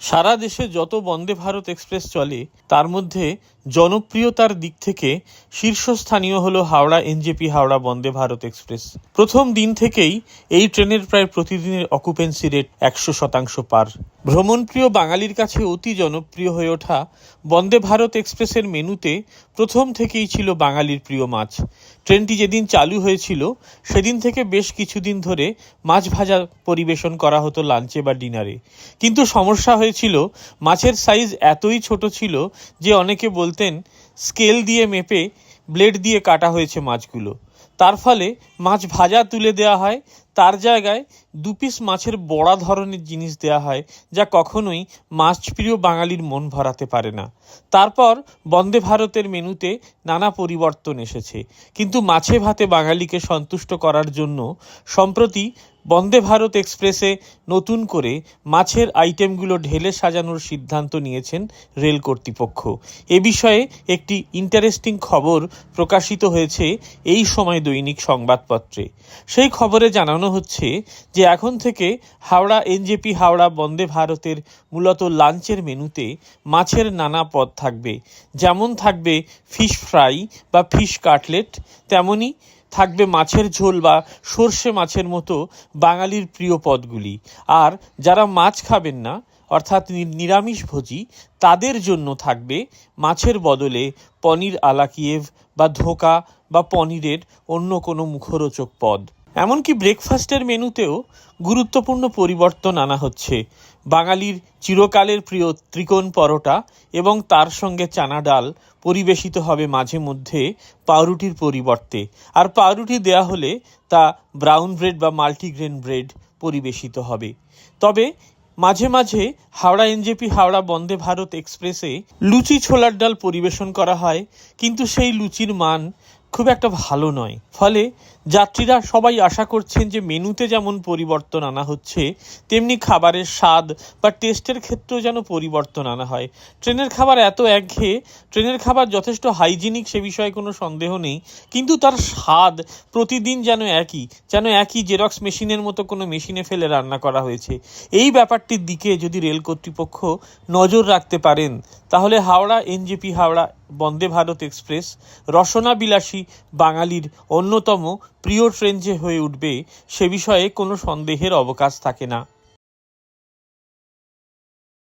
সারা দেশে যত বন্দে ভারত এক্সপ্রেস চলে, তার মধ্যে জনপ্রিয়তার দিক থেকে শীর্ষস্থানীয় হলো হাওড়া এনজেপি হাওড়া বন্দে ভারত এক্সপ্রেস। প্রথম দিন থেকেই এই ট্রেনের প্রায় প্রতিদিনের অকুপেন্সি রেট একশো শতাংশ পার। ভ্রমণপ্রিয় বাঙালির কাছে অতি জনপ্রিয় হয়ে ওঠা বন্দে ভারত এক্সপ্রেসের মেনুতে প্রথম থেকেই ছিল বাঙালির প্রিয় মাছ। ট্রেনটি যেদিন চালু হয়েছিল, সেদিন থেকে বেশ কিছুদিন ধরে মাছ ভাজা পরিবেশন করা হতো লাঞ্চে বা ডিনারে। কিন্তু সমস্যা হয়েছিল, মাছের সাইজ এতই ছোট ছিল যে অনেকে বলতেন, স্কেল দিয়ে মেপে ব্লেড দিয়ে কাটা হয়েছে মাছগুলো। তার ফলে মাছ ভাজা তুলে দেওয়া হয় তার জায়গায় দু পিস মাছের বড়া ধরনের জিনিস দেওয়া হয়, যা কখনোই মাছপ্রিয় বাঙালির মন ভরাতে পারে না। তারপর বন্দে ভারতের মেনুতে নানা পরিবর্তন এসেছে। কিন্তু মাছে ভাতে বাঙালিকে সন্তুষ্ট করার জন্য, সম্প্রতি বন্দে ভারত এক্সপ্রেসে নতুন করে মাছের আইটেমগুলো ঢেলে সাজানোর সিদ্ধান্ত নিয়েছেন রেল কর্তৃপক্ষ। এ বিষয়ে একটি ইন্টারেস্টিং খবর প্রকাশিত হয়েছে এই সময় দৈনিক সংবাদপত্রে। সেই খবরে জানানো হচ্ছে যে এখন থেকে হাওড়া এনজেপি হাওড়া বন্দে ভারতের মূলত লাঞ্চের মেনুতে মাছের নানা পদ থাকবে। যেমন থাকবে ফিশ ফ্রাই বা ফিশ কাটলেট তেমনই থাকবে মাছের ঝোল বা সর্ষে মাছের মতো বাঙালির প্রিয় পদগুলি। আর যারা মাছ খাবেন না, অর্থাৎ নি- নিরামিষভোজী তাদের জন্য থাকবে মাছের বদলে পনির আলাকিয়েভ বা ধোকা বা পনিরের অন্য কোনো মুখরোচক পদ। এমনকি ব্রেকফাস্টের মেনুতেও গুরুত্বপূর্ণ পরিবর্তন আনা হচ্ছে। বাঙালির চিরকালের প্রিয় ত্রিকোণ পরোটা এবং তার সঙ্গে চানা ডাল পরিবেশিত হবে মাঝে মধ্যে পাউরুটির পরিবর্তে। আর পাউরুটি দেয়া হলে তা ব্রাউন ব্রেড বা মাল্টিগ্রেন ব্রেড পরিবেশিত হবে। তবে মাঝে মাঝে হাওড়া এনজেপি হাওড়া বন্দে ভারত এক্সপ্রেসে লুচি ছোলার ডাল পরিবেশন করা হয়, কিন্তু সেই লুচির মান খুব একটা ভালো নয়। ফলে যাত্রীরা সবাই আশা করছেন যে মেনুতে যেমন পরিবর্তন আনা হচ্ছে, তেমনি খাবারের স্বাদ বা টেস্টের ক্ষেত্রেও যেন পরিবর্তন আনা হয়। ট্রেনের খাবার এত একঘেয়ে, ট্রেনের খাবার যথেষ্ট হাইজিনিক সে বিষয়ে কোনো সন্দেহ নেই, কিন্তু তার স্বাদ প্রতিদিন যেন একই যেন একই জেরক্স মেশিনের মতো কোনো মেশিনে ফেলে রান্না করা হয়েছে। এই ব্যাপারটির দিকে যদি রেল কর্তৃপক্ষ নজর রাখতে পারেন, তাহলে হাওড়া, এনজেপি হাওড়া বন্দে ভারত এক্সপ্রেস রসনা বিলাসী বাঙালির অন্যতম প্রিয় ট্রেন যে হয়ে উঠবে, সে বিষয়ে কোনো সন্দেহের অবকাশ থাকে না।